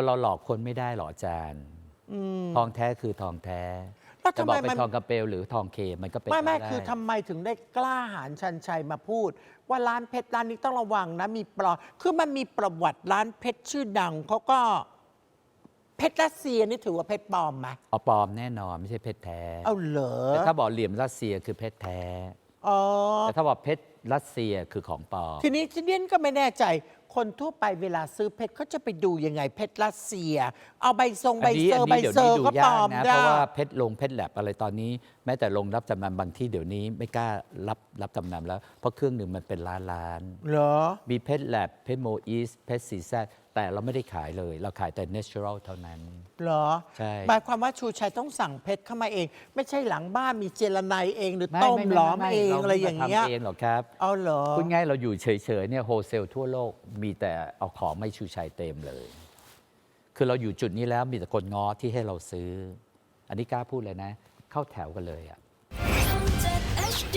คนเราหลอกคนไม่ได้หรอกอาจารย์ อืม ทองแท้คือทองแท้ แล้วจะทำบอไมกเป็นมัน ทองกระเปลวหรือทองเคมันก็เป็นไม่ไม่ปด้คือทำไมถึงได้กล้าหาญชันชัยมาพูด ว่าร้านเพชรร้านนี้ต้องระวังนะมีปลอมคือมันมีประวัติร้านเพชรชื่อดังเขาก็ เพชรรัสเซียนี่ถือว่าเพชรปลอมไหมเอาปลอมแน่นอนไม่ใช่เพชรแท้เอาเหรอแต่ถ้าบอกเหลี่ยมรัสเซียคือเพชรแท้ อ๋อแต่ถ้าบอกเพชรรัสเซียคือของปลอม ทีนี้ทีนี้ก็ไม่แน่ใจ คนทั่วไปเวลาซื้อเพชรเขาจะไปดูยังไงเพชรรัสเซีย เอาใบทรงใบอันนี้เซออัร์นใบนี้เดี๋ยวเซอนี้ร์ดูก็ปลยาอกมนะได้เพราะว่าเพชรลงเพชรแลบอะไรตอนนี้ แม้แต่ลงรับจำนำบางที่เดี๋ยวนี้ไม่กล้ารับรับจำนำแล้ว เพราะเครื่องหนึ่งมันเป็นล้านล้านเหรอ มีเพชรแลบเพชรโมอีสเพชรซีแซแต่เราไม่ได้ขายเลย เราขายแต่ natural เท่านั้น เหรอใช่ หมายความว่าชูชัยต้องสั่งเพชรเข้ามาเอง ไม่ใช่หลังบ้านมีเจรไนเองหรือไต้มไหล้อมไเองรอะไรอย่างเงี้ยทำเองหรอกครับ เอาเหรอ คุณง่ายเราอยู่เฉยๆเนี่ยโฮเซลทั่วโลกมีแต่เอาของไม่ชูชัยเต็มเลย คือเราอยู่จุดนี้แล้วมีแต่คนง้อที่ให้เราซื้อ อันนี้กล้าพูดเลยนะ เข้าแถวกันเลยอะทำจาก HD